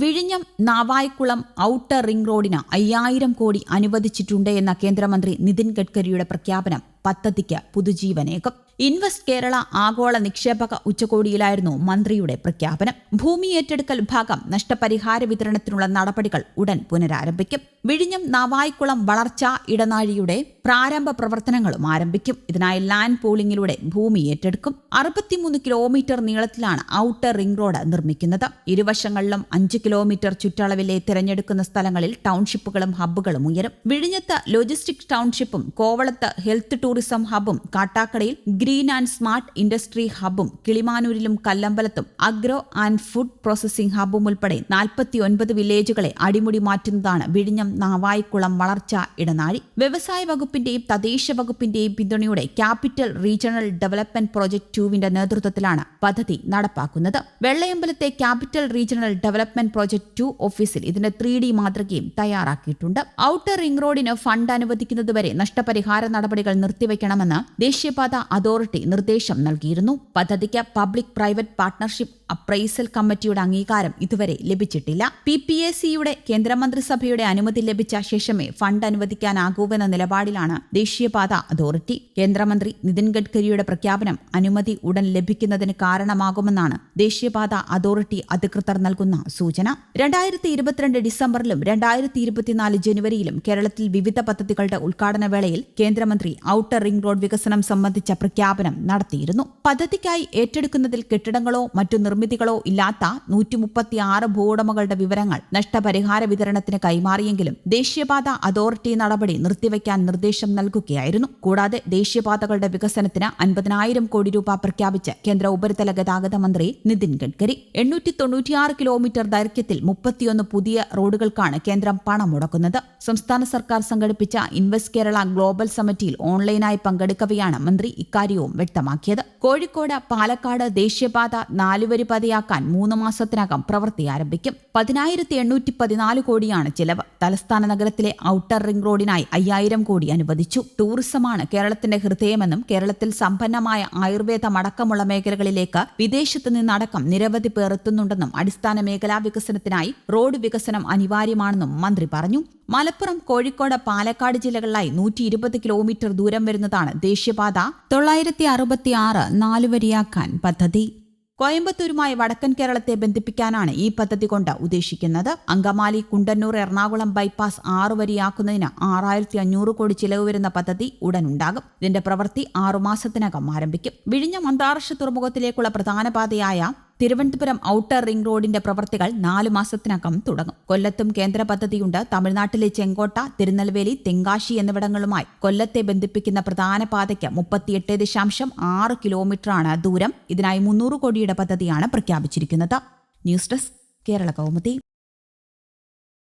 വിഴിഞ്ഞം Navaikulam outer ring റോഡിന് അയ്യായിരം കോടി അനുവദിച്ചിട്ടുണ്ട് എന്ന കേന്ദ്രമന്ത്രി നിതിൻ ഗഡ്കരിയുടെ പ്രഖ്യാപനം. പദ്ധതിക്ക് പുതുജീവനേകും ഇൻവെസ്റ്റ് കേരള ആഗോള നിക്ഷേപക ഉച്ചകോടിയിലായിരുന്നു മന്ത്രിയുടെ പ്രഖ്യാപനം. ഭൂമി ഏറ്റെടുക്കൽ ഭാഗം നഷ്ടപരിഹാര വിതരണത്തിനുള്ള നടപടികൾ ഉടൻ പുനരാരംഭിക്കും. വിഴിഞ്ഞം നാവായിക്കുളം വളർച്ചാ ഇടനാഴിയുടെ പ്രാരംഭ പ്രവർത്തനങ്ങളും ആരംഭിക്കും. ഇതിനായി ലാൻഡ് പോളിംഗിലൂടെ ഭൂമി ഏറ്റെടുക്കും. അറുപത്തിമൂന്ന് കിലോമീറ്റർ നീളത്തിലാണ് ഔട്ടർ റിംഗ് റോഡ് നിർമ്മിക്കുന്നത്. ഇരുവശങ്ങളിലും അഞ്ച് കിലോമീറ്റർ ചുറ്റളവിലെ തിരഞ്ഞെടുക്കുന്ന സ്ഥലങ്ങളിൽ ടൗൺഷിപ്പുകളും ഹബ്ബുകളും ഉയരും. വിഴിഞ്ഞത്ത് ലോജിസ്റ്റിക് ടൗൺഷിപ്പും കോവളത്ത് ഹെൽത്ത് ടൂറിസം ഹബും കാട്ടാക്കടയിൽ ഗ്രീൻ ആൻഡ് സ്മാർട്ട് ഇൻഡസ്ട്രി ഹബും കിളിമാനൂരിലും കല്ലമ്പലത്തും അഗ്രോ ആൻഡ് ഫുഡ് പ്രോസസിംഗ് ഹബും ഉൾപ്പെടെ നാൽപ്പത്തിയൊൻപത് വില്ലേജുകളെ അടിമുടി മാറ്റുന്നതാണ് വിഴിഞ്ഞം നാവായിക്കുളം വളർച്ച ഇടനാഴി. വ്യവസായ വകുപ്പിന്റെയും തദ്ദേശ വകുപ്പിന്റെയും പിന്തുണയോടെ ക്യാപിറ്റൽ റീജിയണൽ ഡെവലപ്മെന്റ് പ്രോജക്ട് ടുവിന്റെ നേതൃത്വത്തിലാണ് പദ്ധതി നടപ്പാക്കുന്നത്. വെള്ളയമ്പലത്തെ capital regional development project two ഓഫീസിൽ ഇതിന്റെ ത്രീ ഡി മാതൃകയും തയ്യാറാക്കിയിട്ടുണ്ട്. ഔട്ടർ റിംഗ് റോഡിന് ഫണ്ട് അനുവദിക്കുന്നതുവരെ നഷ്ടപരിഹാര നടപടികൾ നിർത്തിവെക്കണമെന്ന് ദേശീയപാത അതോറിറ്റി നിർദ്ദേശം നൽകിയിരുന്നു. പദ്ധതിക്ക് പബ്ലിക് പ്രൈവറ്റ് പാർട്ണർഷിപ്പ് അപ്രൈസൽ കമ്മിറ്റിയുടെ അംഗീകാരം ഇതുവരെ ലഭിച്ചിട്ടില്ല. പി പി എ സിയുടെ കേന്ദ്രമന്ത്രിസഭയുടെ അനുമതി ലഭിച്ച ശേഷമേ ഫണ്ട് അനുവദിക്കാനാകൂവെന്ന നിലപാടിലാണ് ദേശീയപാത അതോറിറ്റി. കേന്ദ്രമന്ത്രി നിതിൻ ഗഡ്കരിയുടെ പ്രഖ്യാപനം അനുമതി ഉടൻ ലഭിക്കുന്നതിന് കാരണമാകുമെന്നാണ് ദേശീയപാത അതോറിറ്റി അധികൃതർ നൽകുന്ന സൂചന. രണ്ടായിരത്തി ഇരുപത്തിരണ്ട് ഡിസംബറിലും രണ്ടായിരത്തി ഇരുപത്തിനാല് ജനുവരിയിലും കേരളത്തിൽ വിവിധ പദ്ധതികളുടെ ഉദ്ഘാടന വേളയിൽ കേന്ദ്രമന്ത്രി ഔട്ടർ റിംഗ് റോഡ് വികസനം സംബന്ധിച്ച പ്രഖ്യാപനം നടത്തിയിരുന്നു. പദ്ധതിക്കായി ഏറ്റെടുക്കുന്നതിൽ കെട്ടിടങ്ങളോ മറ്റു നിർമ്മിതികളോ ഇല്ലാത്ത നൂറ്റി മുപ്പത്തിയാറ് ഭൂവുടമകളുടെ വിവരങ്ങൾ നഷ്ടപരിഹാര വിതരണത്തിന് കൈമാറിയെങ്കിലും ദേശീയപാത അതോറിറ്റി നടപടി നിർത്തിവെക്കാൻ നിർദ്ദേശം നൽകുകയായിരുന്നു. കൂടാതെ ദേശീയപാതകളുടെ വികസനത്തിന് അൻപതിനായിരം കോടി രൂപ പ്രഖ്യാപിച്ച് കേന്ദ്ര ഉപരിതല ഗതാഗത മന്ത്രി നിതിൻ ഗഡ്കരി. എണ്ണൂറ്റി തൊണ്ണൂറ്റിയാറ് കിലോമീറ്റർ ദൈർഘ്യത്തിൽ മുപ്പത്തിയൊന്ന് പുതിയ റോഡുകൾക്കാണ് കേന്ദ്രം പണം മുടക്കുന്നത് സംസ്ഥാന സർക്കാർ സംഘടിപ്പിച്ച ഇൻവെസ്റ്റ് കേരള ഗ്ലോബൽ സമിറ്റിയിൽ ഓൺലൈനായി പങ്കെടുക്കവെയാണ് മന്ത്രി. ഇക്കാര്യവും വ്യക്തമാക്കിയത്. കോഴിക്കോട് പാലക്കാട് ദേശീയപാത നാലുവരി പാതയാക്കാൻ മൂന്ന് മാസത്തിനകം പ്രവൃത്തി ആരംഭിക്കും. പതിനായിരത്തി എണ്ണൂറ്റി പതിനാല് കോടിയാണ് ചിലവ്. തലസ്ഥാന നഗരത്തിലെ ഔട്ടർ റിംഗ് റോഡിനായി അയ്യായിരം കോടി അനുവദിച്ചു. ടൂറിസമാണ് കേരളത്തിന്റെ ഹൃദയമെന്നും കേരളത്തിൽ സമ്പന്നമായ ആയുർവേദം അടക്കമുള്ള മേഖലകളിലേക്ക് വിദേശത്ത് നിന്നടക്കം നിരവധി പേർ എത്തുന്നുണ്ടെന്നും അടിസ്ഥാന മേഖലാ വികസനത്തിനായി റോഡ് വികസനം അനിവാര്യമാണെന്നും മന്ത്രി പറഞ്ഞു. മലപ്പുറം കോഴിക്കോട് പാലക്കാട് ജില്ലകളിലായി നൂറ്റി ഇരുപത് കിലോമീറ്റർ ദൂരം വരുന്നതാണ്. ദേശീയപാത തൊള്ളായിരത്തി അറുപത്തി ആറ് നാലുവരിയാക്കാൻ പദ്ധതി. കോയമ്പത്തൂരുമായി വടക്കൻ കേരളത്തെ ബന്ധിപ്പിക്കാനാണ് ഈ പദ്ധതി കൊണ്ട് ഉദ്ദേശിക്കുന്നത്. അങ്കമാലി കുണ്ടന്നൂർ എറണാകുളം ബൈപ്പാസ് ആറ് വരിയാക്കുന്നതിന് ആറായിരത്തി അഞ്ഞൂറ് കോടി ചിലവ് വരുന്ന പദ്ധതി ഉടൻ ഉണ്ടാകും ഇതിന്റെ പ്രവൃത്തി ആറുമാസത്തിനകം ആരംഭിക്കും. വിഴിഞ്ഞം അന്താരാഷ്ട്ര തുറമുഖത്തിലേക്കുള്ള പ്രധാന പാതയായ തിരുവനന്തപുരം ഔട്ടർ റിംഗ് റോഡിന്റെ പ്രവൃത്തികൾ നാലു മാസത്തിനകം തുടങ്ങും. കൊല്ലത്തും കേന്ദ്ര പദ്ധതിയുണ്ട്. തമിഴ്നാട്ടിലെ ചെങ്കോട്ട തിരുനെൽവേലി തെങ്കാശി എന്നിവിടങ്ങളുമായി കൊല്ലത്തെ ബന്ധിപ്പിക്കുന്ന പ്രധാന പാതയ്ക്ക് മുപ്പത്തിയെട്ട് ദശാംശം ആറ് കിലോമീറ്ററാണ് ദൂരം. ഇതിനായി മുന്നൂറ് കോടിയുടെ പദ്ധതിയാണ് പ്രഖ്യാപിച്ചിരിക്കുന്നത്. News desk Kerala Kaumudi.